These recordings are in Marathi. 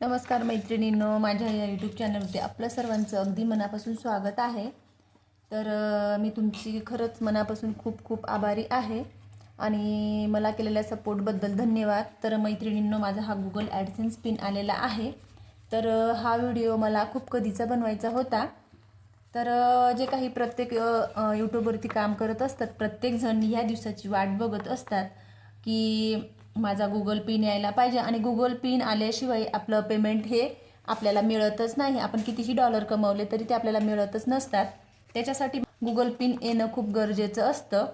नमस्कार मैत्रिणींनो माझ्या या यूट्यूब चॅनलवरती आपलं सर्वांचं अगदी मनापासून स्वागत आहे. तर मी तुमची खरंच मनापासून खूप खूप आभारी आहे आणि मला केलेल्या सपोर्टबद्दल धन्यवाद. तर मैत्रिणींनो माझा हा गुगल ॲडसेन्स पिन आलेला आहे. तर हा व्हिडिओ मला खूप कधीचा बनवायचा होता. तर जे काही प्रत्येक यूट्यूबवरती काम करत असतात प्रत्येकजण ह्या दिवसाची वाट बघत असतात की माझा गुगल पिन यायला पाहिजे आणि गुगल पिन आल्याशिवाय आपलं पेमेंट हे आपल्याला मिळतच नाही. आपण कितीही डॉलर कमवले तरी ते आपल्याला मिळतच नसतात. त्याच्यासाठी गुगल पिन येणं खूप गरजेचं असतं.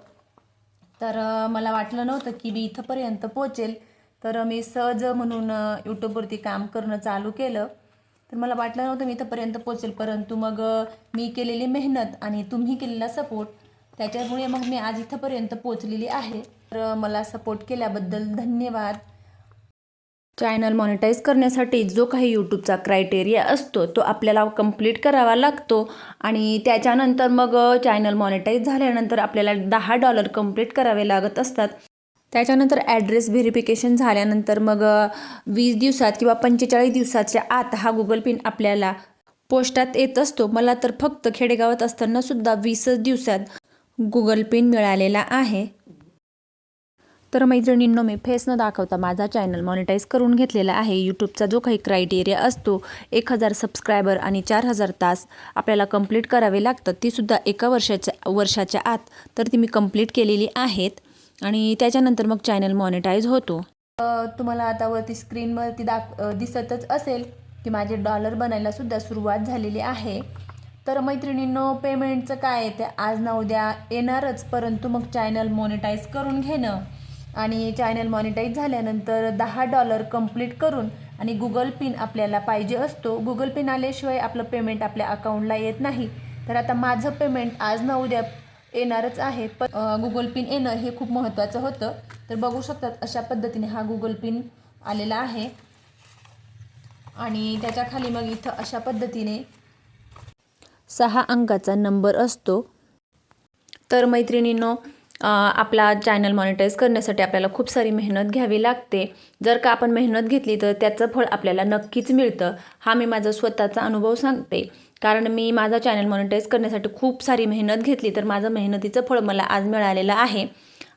तर मला वाटलं नव्हतं की मी इथंपर्यंत पोचेल. तर मी सहज म्हणून यूट्यूबवरती काम करणं चालू केलं. तर मला वाटलं नव्हतं मी इथंपर्यंत पोचेल. परंतु मग मी केलेली मेहनत आणि तुम्ही केलेला सपोर्ट त्याच्यामुळे मग मी आज इथंपर्यंत पोचलेली आहे. तर मला सपोर्ट केल्याबद्दल धन्यवाद. चॅनल मॉनिटाईज करण्यासाठी जो काही यूट्यूबचा क्रायटेरिया असतो तो आपल्याला कंप्लीट करावा लागतो. आणि त्याच्यानंतर मग चॅनल मॉनिटाईज झाल्यानंतर आपल्याला दहा डॉलर कंप्लीट करावे लागत असतात. त्याच्यानंतर ॲड्रेस व्हेरिफिकेशन झाल्यानंतर मग वीस दिवसात किंवा पंचेचाळीस दिवसाच्या आत हा गुगल पिन आपल्याला पोस्टात येत असतो. मला तर फक्त खेडेगावात असतानासुद्धा वीसच दिवसात गुगल पिन मिळालेला आहे. तर मैत्रिणींनो मी फेस न दाखवता माझा चॅनल मॉनिटाईज करून घेतलेला आहे. यूट्यूबचा जो काही क्रायटेरिया असतो एक हजार सबस्क्रायबर आणि चार हजार तास आपल्याला कंप्लीट करावे लागतात. तीसुद्धा एका वर्षाच्या वर्षाच्या आत तर ती मी कंप्लीट केलेली आहेत. आणि त्याच्यानंतर मग चॅनल मॉनिटाईज होतो. तुम्हाला आता वरती स्क्रीनवरती दाख दिसतच असेल की माझे डॉलर बनायला सुद्धा सुरुवात झालेली आहे. तर मैत्रिणींनो पेमेंटचं काय आहे ते आज ना उद्या येणारच परंतु मग चॅनल मॉनिटाईज करून घेणं आणि चॅनल मॉनिटाईज झाल्यानंतर दहा डॉलर कंप्लीट करून आणि गुगल पिन आपल्याला पाहिजे असतो. गुगल पिन आल्याशिवाय आपलं पेमेंट आपल्या अकाउंटला येत नाही. तर आता माझं पेमेंट आज ना उद्या येणारच आहे पण गुगल पिन येणं हे खूप महत्त्वाचं होतं. तर बघू शकतात अशा पद्धतीने हा गुगल पिन आलेला आहे. आणि त्याच्याखाली मग इथं अशा पद्धतीने सहा अंकाचा नंबर असतो. तर मैत्रिणींनो आपला चॅनल मॉनिटाईज करण्यासाठी आपल्याला खूप सारी मेहनत घ्यावी लागते. जर का आपण मेहनत घेतली तर त्याचं फळ आपल्याला नक्कीच मिळतं. हा मी माझा स्वतःचा अनुभव सांगते. कारण मी माझा चॅनल मॉनिटाईज करण्यासाठी खूप सारी मेहनत घेतली तर माझं मेहनतीचं फळ मला आज मिळालेलं आहे.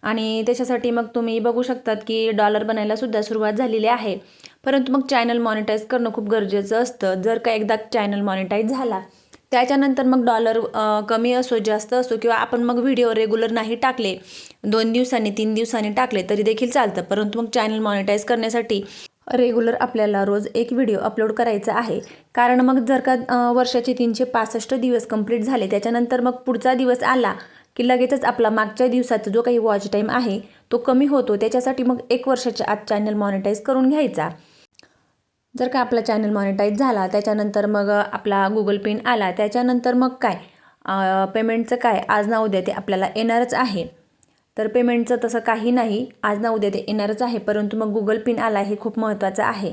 आणि त्याच्यासाठी मग तुम्ही बघू शकतात की डॉलर बनायला सुद्धा सुरुवात झालेली आहे. परंतु मग चॅनल मॉनिटाईज करणं खूप गरजेचं असतं. जर का एकदा चॅनल मॉनिटाईज झाला त्याच्यानंतर मग डॉलर कमी असो जास्त असो किंवा आपण मग व्हिडिओ रेग्युलर नाही टाकले दोन दिवसांनी तीन दिवसांनी टाकले तरी देखील चालतं. परंतु मग चॅनल मॉनिटाईज करण्यासाठी रेग्युलर आपल्याला रोज एक व्हिडिओ अपलोड करायचा आहे. कारण मग जर का वर्षाचे तीनशे पासष्ट दिवस कंप्लीट झाले त्याच्यानंतर मग पुढचा दिवस आला की लगेचच आपला मागच्या दिवसाचा जो काही वॉच टाईम आहे तो कमी होतो. त्याच्यासाठी मग एक वर्षाच्या आत चॅनल मॉनिटाईज करून घ्यायचा. जर का आपला चॅनल मॉनिटाईज झाला त्याच्यानंतर मग आपला गुगल पिन आला त्याच्यानंतर मग काय? पेमेंटचं काय? आज ना उद्या ते आपल्याला येणारच आहे. तर पेमेंटचं तसं काही नाही. आज ना उद्या ते येणारच आहे. परंतु मग गुगल पिन आला हे खूप महत्त्वाचं आहे.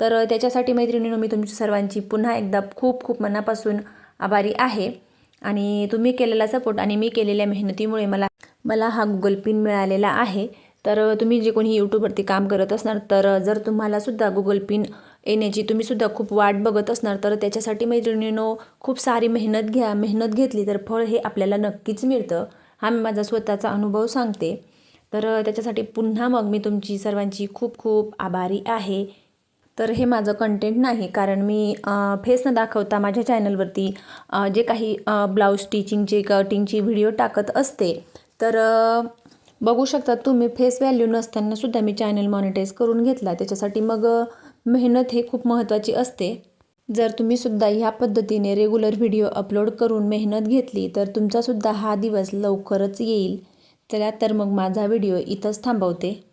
तर त्याच्यासाठी मैत्रिणीनं मी तुमची सर्वांची पुन्हा एकदा खूप खूप मनापासून आभारी आहे. आणि तुम्ही केलेला सपोर्ट आणि मी केलेल्या मेहनतीमुळे मला मला हा गुगल पिन मिळालेला आहे. तर तुम्ही जे कोणी यूट्यूबवरती काम करत असणार तर जर तुम्हालासुद्धा गुगल पिन येण्याची तुम्हीसुद्धा खूप वाट बघत असणार तर त्याच्यासाठी मैत्रिणीनो खूप सारी मेहनत घ्या मेहनत घेतली तर फळ हे आपल्याला नक्कीच मिळतं. हा मी माझा स्वतःचा अनुभव सांगते. तर त्याच्यासाठी पुन्हा मग मी तुमची सर्वांची खूप खूप आभारी आहे. तर हे माझं कंटेंट नाही कारण मी फेस न दाखवता माझ्या चॅनलवरती जे काही ब्लाऊज स्टिचिंगचे कटिंगची व्हिडिओ टाकत असते. तर बघू शकता तुम्ही फेस व्हॅल्यू नसताना सुद्धा मी चॅनल मॉनिटाईज करून घेतला. त्याच्यासाठी मग मेहनत हे खूप महत्त्वाची असते. जर तुम्ही सुद्धा ह्या पद्धतीने रेग्युलर व्हिडिओ अपलोड करून मेहनत घेतली तर तुमचासुद्धा हा दिवस लवकरच येईल. चला तर मग माझा व्हिडिओ इथंच थांबवते.